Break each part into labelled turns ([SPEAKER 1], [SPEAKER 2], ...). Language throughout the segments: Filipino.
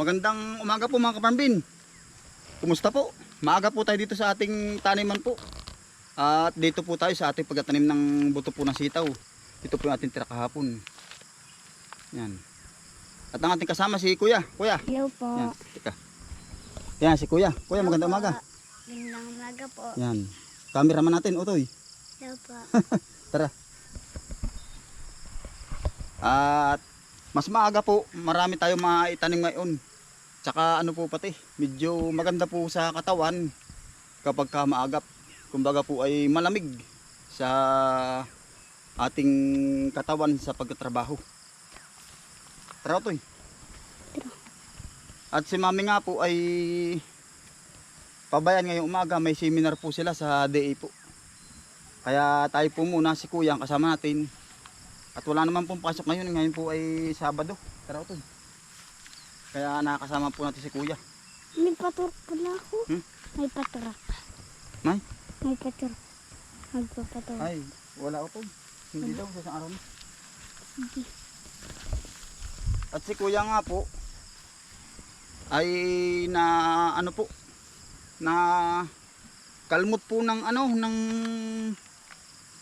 [SPEAKER 1] Magandang umaga po mga kaparmbin. Kumusta po? Maaga po tayo dito sa ating taniman po. At dito po tayo sa ating pagtatanim ng buto po ng sitaw. Ito po yung ating tira kahapon. Yan. At ang ating kasama si Kuya. Kuya.
[SPEAKER 2] Hello po.
[SPEAKER 1] Yan. Yan si Kuya. Kuya magandang umaga.
[SPEAKER 2] Magandang umaga po.
[SPEAKER 1] Yan. Cameraman natin, Utoy.
[SPEAKER 2] Hello po.
[SPEAKER 1] Tara. At mas maaga po, marami tayong maitanim ngayon. Tsaka ano po pati, medyo maganda po sa katawan kapag ka maagap. Kumbaga po ay malamig sa ating katawan sa pagtatrabaho. Tara to At si mami nga po ay pabayan ngayong umaga, may seminar po sila sa DA po. Kaya tayo po muna si kuya ang kasama natin. At wala naman pong pasok ngayon. Ngayon po ay Sabado. Tara ito. Kaya nakakasama po natin si kuya.
[SPEAKER 2] May paturok pala ako.
[SPEAKER 1] Hmm?
[SPEAKER 2] May paturok.
[SPEAKER 1] May?
[SPEAKER 2] May paturok. Magpapaturok.
[SPEAKER 1] Ay, wala ito. Hindi daw sa isang araw na.
[SPEAKER 2] Sige.
[SPEAKER 1] At si kuya nga po ay na ano po na kalmot po ng ano ng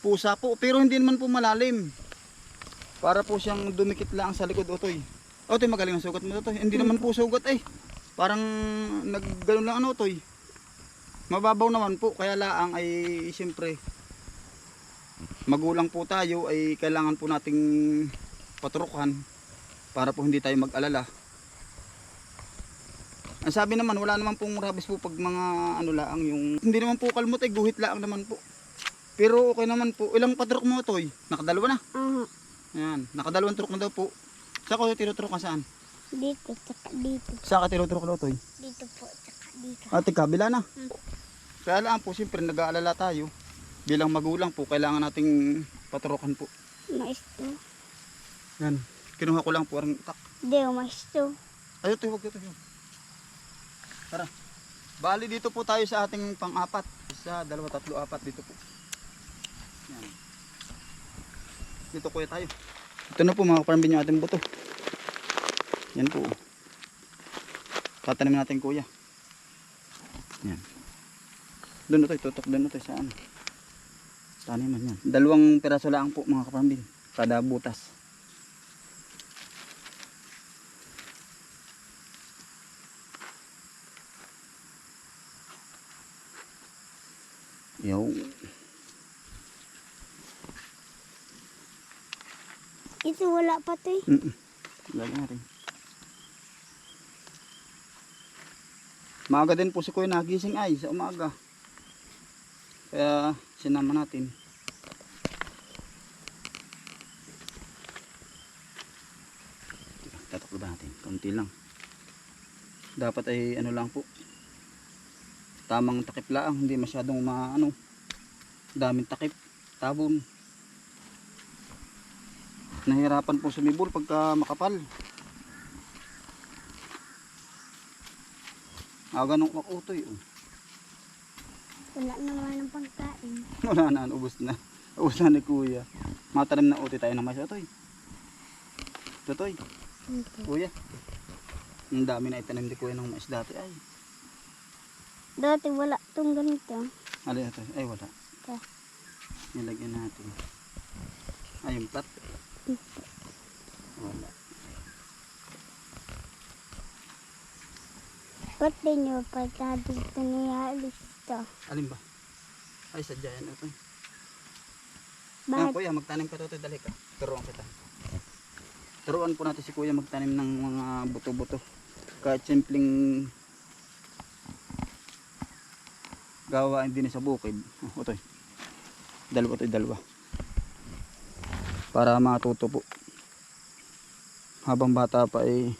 [SPEAKER 1] pusa po pero hindi naman po malalim para po siyang dumikit lang sa likod otoy otoy magaling ang sugat mo otoy hindi naman po sugat eh parang nagganoon lang ano otoy mababaw naman po kaya laang ay siyempre magulang po tayo ay kailangan po nating paturukan para po hindi tayo mag-alala. Ang sabi naman, wala naman pong rabies po pag mga ano laang yung... Hindi naman po kalmot eh, guhit laang naman po. Pero okay naman po. Ilang patrok mo eh? Nakadalawa na.
[SPEAKER 2] Aha.
[SPEAKER 1] Ayan, nakadalawang truk na daw po. Saan ko tinutruk ka saan?
[SPEAKER 2] Dito, tsaka dito.
[SPEAKER 1] Saan ka tinutruk na ito eh?
[SPEAKER 2] Dito po, tsaka dito.
[SPEAKER 1] Ate, kabila na.
[SPEAKER 2] Hmm.
[SPEAKER 1] Kaya lang po, siyempre nag-aalala tayo. Bilang magulang po, kailangan nating paturukan po.
[SPEAKER 2] Mais to.
[SPEAKER 1] Yan. Kinuha ko lang po ang tak.
[SPEAKER 2] Hindi, mais to.
[SPEAKER 1] Ay, ito, huwag ito. Tara. Bali dito po tayo sa ating pang-apat. Isa, dalawa, tatlo, apat dito po. Yan. Dito kuya tayo. Ito na po mga kaparambin yung ating buto. Yan po. Tatanim natin kuya. Yan. Doon na tayo, tutok doon na tayo sa ano. Taniman yan. Dalawang piraso lang po mga kaparambin. Kada butas. Yung
[SPEAKER 2] Wala to eh.
[SPEAKER 1] Mm Lalo na rin. Maaga din po si Kuya nagising ay sa umaga. Kaya sinama natin. Tataklo ba natin? Konti lang. Dapat ay ano lang po. Tamang takip lang, hindi masyadong maano. Daming takip, tabon. Nahirapan po sumibol pagka makapal. Ah, ganun makutoy. Oh.
[SPEAKER 2] Wala naman ng pagkain.
[SPEAKER 1] Wala na, ubos na. Ubos na ni kuya. Matanim na uti tayo ng mais. Otoy. Totoy,
[SPEAKER 2] Ito.
[SPEAKER 1] kuya. Ang dami na itanim ni kuya ng mais dati. Ay,
[SPEAKER 2] Dati wala tong ganito.
[SPEAKER 1] alin ito? Ay, wala.
[SPEAKER 2] Ito.
[SPEAKER 1] Nilagyan natin. Ay, Wala.
[SPEAKER 2] Ba't din nyo pagka dito niyalis to?
[SPEAKER 1] Alin ba? Ay, sadya yan ito. Ah,
[SPEAKER 2] Bakit?
[SPEAKER 1] kuya, magtanim ka to, dali ka. Turuan kita. Turuan po natin si kuya magtanim ng mga buto-buto. Kahit simpleng gawain din sa bukid. Oh, ito. Dalawa to, dalawa. Para matuto po. Habang bata pa eh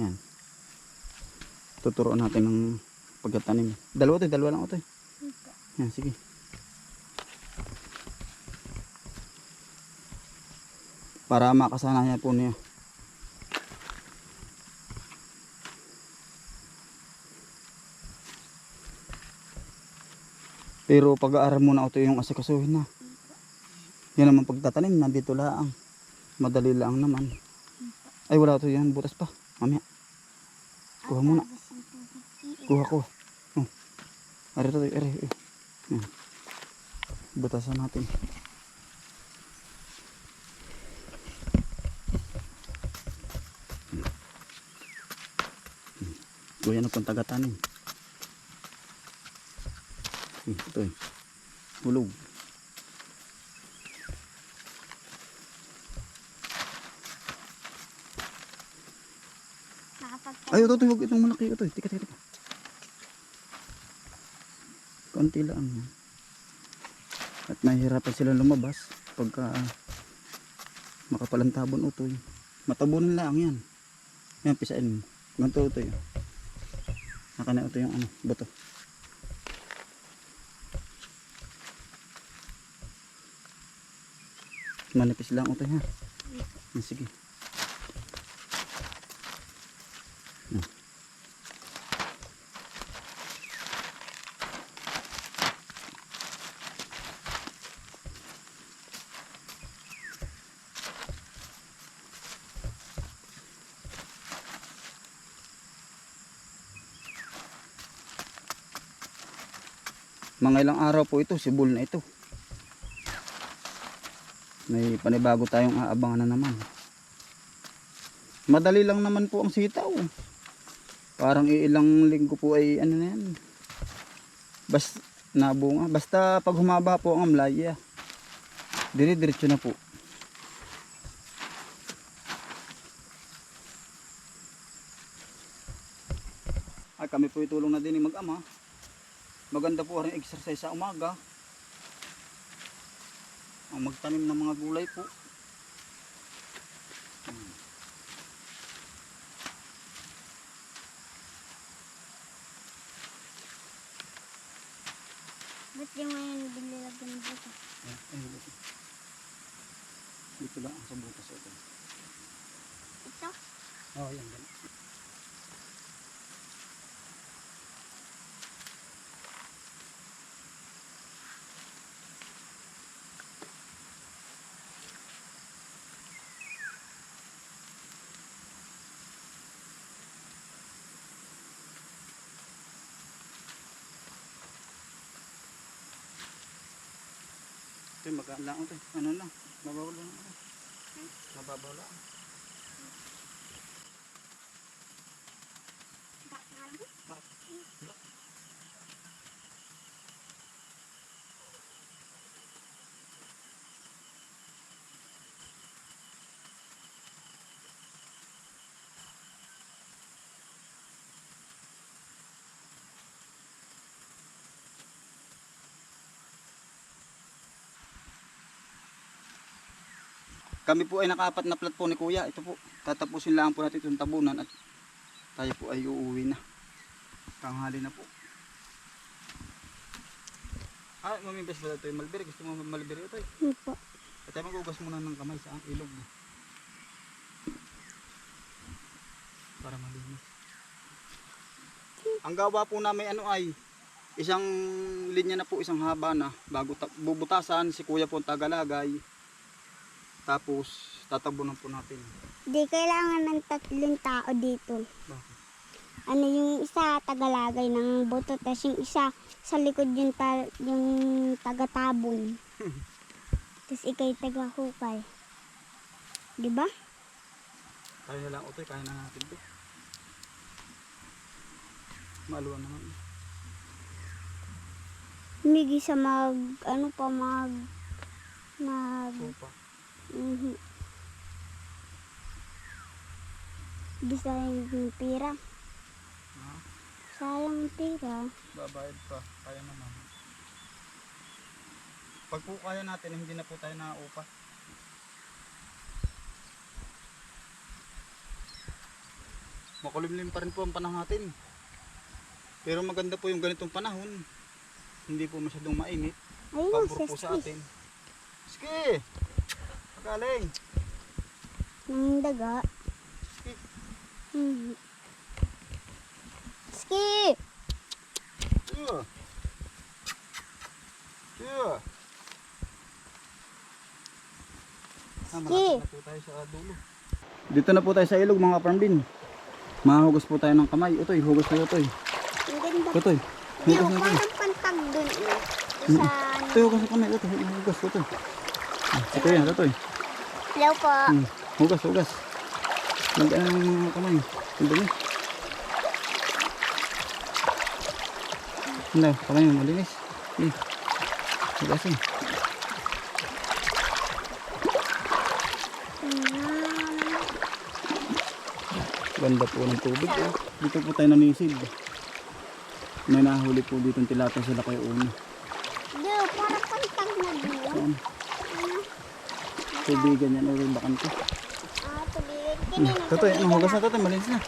[SPEAKER 1] yan. Tuturuan natin ng pagtatanim. Dalawa to, dalawa lang ito. Yan, sige. Para makasanayan po niya. Pero pag-aaral muna ito yung asikasuhin na. Yan naman pagtatanim, nandito lang. Madali lang naman. Ay wala ito yan, butas pa. Mamaya. Kuha muna. Kuha ko. Oh. Ari to, ari. Yan. Butasan natin. Kuya na pang tagatanin. Hmm, ito eh. Hulog. Ay, ito, ito, itong malaki. Ito, tika, tika, tika. Konti lang. At mahihirapan sila lumabas pagka makapalantabon utoy. Matabunan lang yan. Yan, pisain mo. Ganito utoy. Naka na ito yung ano, bato. Manipis lang utoy ha. Sige. Mga ilang araw po ito, sibol na ito. May panibago tayong aabangan na naman. Madali lang naman po ang sitaw. Parang ilang linggo po ay ano na yan. Bas nabunga. Basta pag humaba po ang amlay, yeah. Dire-diretso na po. Ay kami po itulong na din ni mag-ama. Maganda po rin exercise sa umaga. Ang magtanim ng mga gulay po.
[SPEAKER 2] Ba't di mo yan binilagyan dito?
[SPEAKER 1] Ay, ay, dito. Dito lang ang sa butas ito.
[SPEAKER 2] Ito?
[SPEAKER 1] Oh, yan, Ito magaan lang ito. Ano lang, mababaw lang. Mababaw lang. Kami po ay nakaapat na plat po ni Kuya. Ito po, tatapusin lang po natin itong tabunan at tayo po ay uuwi na. Tanghali na po. Ah, mamibes ba ito yung malbiri? Gusto mo malbiri ito?
[SPEAKER 2] Hindi po.
[SPEAKER 1] At tayo magugas muna ng kamay sa ilog. Para malinis. Ang gawa po namin ano ay isang linya na po, isang haba na bago ta- bubutasan si Kuya po ang tagalagay. Tapos tatabunan po natin.
[SPEAKER 2] Di kailangan ng tatlong tao dito.
[SPEAKER 1] Bakit?
[SPEAKER 2] Ano yung isa tagalagay ng boto, tapos yung isa sa likod yung, ta- yung tagatabon. tapos ikay tagahukay. Di ba?
[SPEAKER 1] Kaya na lang utoy, kaya na natin to. Maaluan naman.
[SPEAKER 2] Migi sa mag, ano pa, mag, mag,
[SPEAKER 1] Sopa.
[SPEAKER 2] Mhm. Di sayang yung pira.
[SPEAKER 1] Ha?
[SPEAKER 2] Sayang yung pira.
[SPEAKER 1] Babayad pa. Kaya naman. Pag po kaya natin, hindi na po tayo naupa. Makulimlim pa rin po ang panahon natin. Pero maganda po yung ganitong panahon. Hindi po masyadong mainit.
[SPEAKER 2] Ayun,
[SPEAKER 1] Pabor po sa atin. Sige! Magaling!
[SPEAKER 2] Ng daga.
[SPEAKER 1] Ski!
[SPEAKER 2] Mhm. Ski!
[SPEAKER 1] Yeah. Yeah. Ah,
[SPEAKER 2] Ski!
[SPEAKER 1] malapit na po tayo sa dulo. Dito na po tayo sa ilog mga farmbin. Mahugas po tayo ng kamay. Utoy, hugas tayo, Utoy. Utoy, hugas na Utoy.
[SPEAKER 2] pantag dun eh. Sa...
[SPEAKER 1] Utoy, hugas ng kamay. Utoy, hugas, Utoy. Ito yan, Utoy.
[SPEAKER 2] Hello po.
[SPEAKER 1] Hmm. Hugas, hugas. Mag-ano ng mga kamay. Ang dumi. Ano, kamay mo, malinis. Hmm. Hugasin. Ganda po ng tubig. Eh. Dito po tayo nanisid. May nahuli po dito ng tilapia sila kayo una.
[SPEAKER 2] Hindi, parang pantag na dun.
[SPEAKER 1] Tubigan yan, o bakan ko.
[SPEAKER 2] Ah, tubigan. Kinin ang
[SPEAKER 1] Totoy, anong hugas
[SPEAKER 2] na.
[SPEAKER 1] totoy? Malinis na.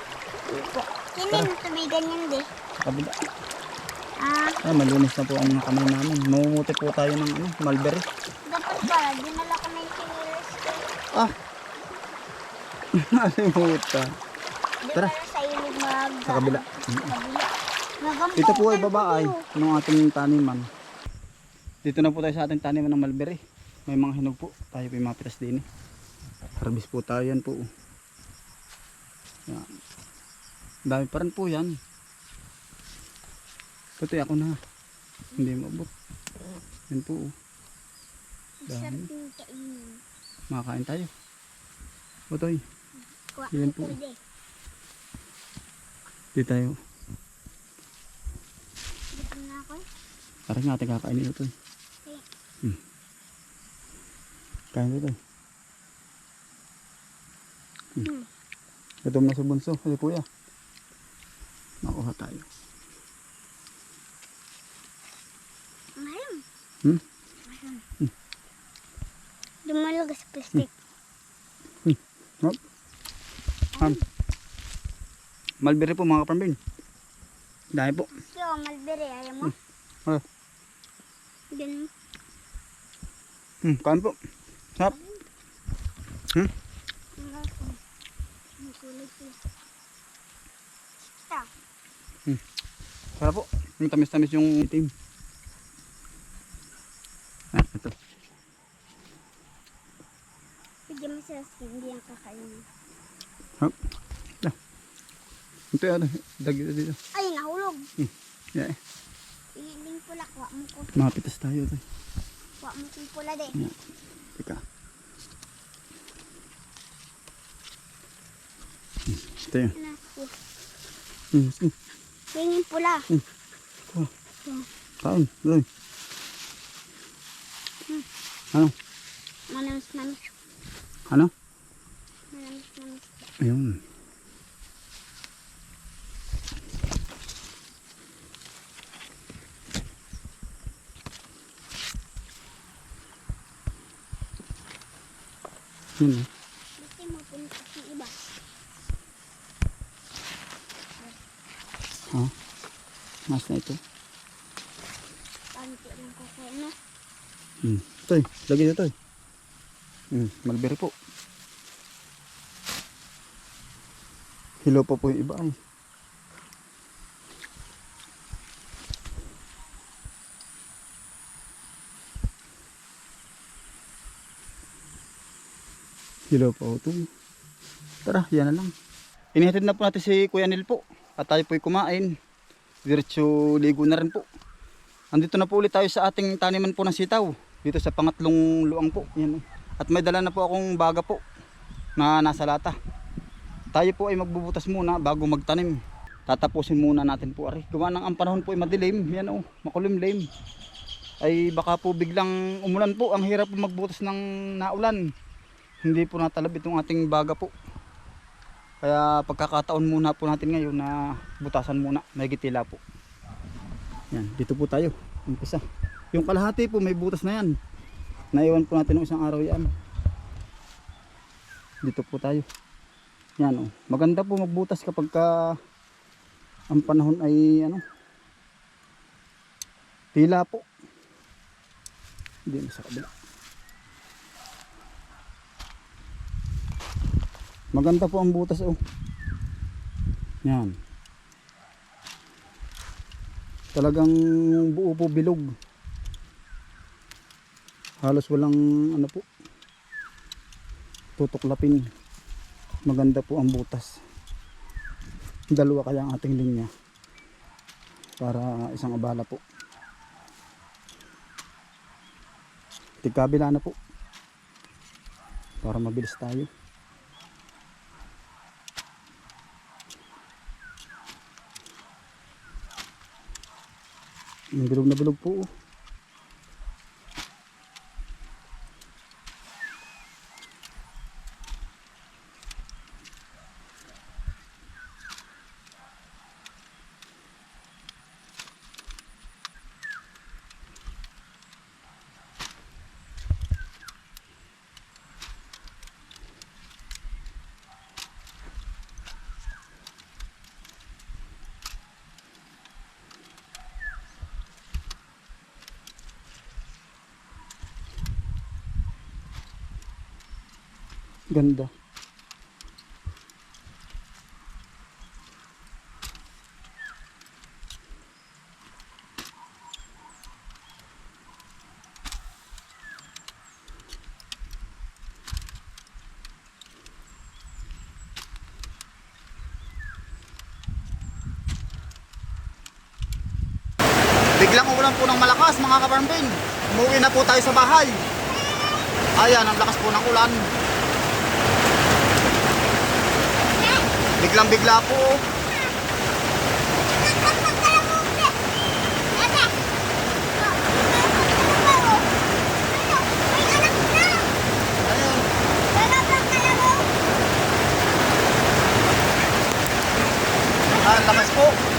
[SPEAKER 2] Kinin tubigan yan di.
[SPEAKER 1] Kabila.
[SPEAKER 2] Ah,
[SPEAKER 1] Ah, malinis na po ang mga kamay namin. Mamumuti po tayo ng ano, mulberry.
[SPEAKER 2] dapat pala, dinala ko na yung sinilas ko.
[SPEAKER 1] Ah! Nalimutan. Tara.
[SPEAKER 2] sa
[SPEAKER 1] kabila.
[SPEAKER 2] Maganda
[SPEAKER 1] Ito po ay babaay ng ating taniman. Dito na po tayo sa ating taniman ng mulberry. May mga hinog po. Tayo po yung mapitas din eh. Harvest po tayo yan po. Yan. Dami pa rin po yan. Ito ako na. Hindi maabot. Yan po. Dami. Makakain tayo.
[SPEAKER 2] Kuha
[SPEAKER 1] Yan po. Dito tayo. Parang nga ating kakainin ito.
[SPEAKER 2] Kaya,
[SPEAKER 1] Hmm. Kain ito. Hmm.
[SPEAKER 2] Hmm.
[SPEAKER 1] Gutom na si Bunso. Ay, kuya. Makuha tayo.
[SPEAKER 2] Mahal.
[SPEAKER 1] Hmm?
[SPEAKER 2] Dumalaga sa plastic.
[SPEAKER 1] Hop. Um, Mulberry po mga kapambin. Dami po.
[SPEAKER 2] Yo, malbere, ayaw mo?
[SPEAKER 1] Ah.
[SPEAKER 2] Ganun.
[SPEAKER 1] Hmm, kain po. Sarap. Hmm?
[SPEAKER 2] Ang. Ang ko. Ito.
[SPEAKER 1] Sarap po. Yung tamis-tamis yung itim. Ah, ito.
[SPEAKER 2] Bigyan mo skin, hindi ang kakainin.
[SPEAKER 1] Hop. Ah. Ito yan. Dagi dito.
[SPEAKER 2] Ay, nahulog.
[SPEAKER 1] Yeah. eh.
[SPEAKER 2] Iling pula, kuha mo ko.
[SPEAKER 1] Mapitas tayo.
[SPEAKER 2] Kuha mo kong pula de.
[SPEAKER 1] Yeah. Teka. Hmm, Ito yan.
[SPEAKER 2] Ano?
[SPEAKER 1] Hmm, sige.
[SPEAKER 2] Tingin pula.
[SPEAKER 1] Kain. Doy. Ano?
[SPEAKER 2] Manamis, manamis.
[SPEAKER 1] Ano?
[SPEAKER 2] Manamis, manamis.
[SPEAKER 1] Ayun. Yun eh.
[SPEAKER 2] Gusto mo punta sa iba.
[SPEAKER 1] Ha? Mas na ito.
[SPEAKER 2] Panti lang ko kayo, no?
[SPEAKER 1] Hmm. Toy, lagi dito toy. Hmm, mulberry po. Hilo pa po yung iba ay. Hilo pa po ito. Tara, yan na lang. Inihatid na po natin si Kuya Nil po. At tayo po'y kumain. Diretso ligo na rin po. Andito na po ulit tayo sa ating taniman po ng sitaw. Dito sa pangatlong luang po. Yan. At may dala na po akong baga po na nasa lata. Tayo po ay magbubutas muna bago magtanim. Tatapusin muna natin po ari. Gawa ng ang panahon po ay madilim. Yan oh, makulimlim. Ay baka po biglang umulan po. Ang hirap po magbutas ng naulan. Hindi po natalab itong ating baga po. Kaya pagkakataon muna po natin ngayon na butasan muna. May gitila po. Yan, dito po tayo. Umpisa. Yung kalahati po may butas na yan. Naiwan po natin ng isang araw yan. Dito po tayo. Yan oh. Maganda po magbutas kapag ka ang panahon ay ano tila po. Na sa kabila. Maganda po ang butas oh. Yan. Talagang buo po bilog. Halos walang ano po. Tutuklapin. Maganda po ang butas. Dalawa kaya ang ating linya. Para isang abala po. Tigkabila na po. Para mabilis tayo. Yung bilog na bilog po. oh. Ganda. Biglang umulan po ng malakas mga kaparmbin. Umuwi na po tayo sa bahay. Ayan, ang lakas po ng ulan. Biglang bigla po. Ah, lakas po.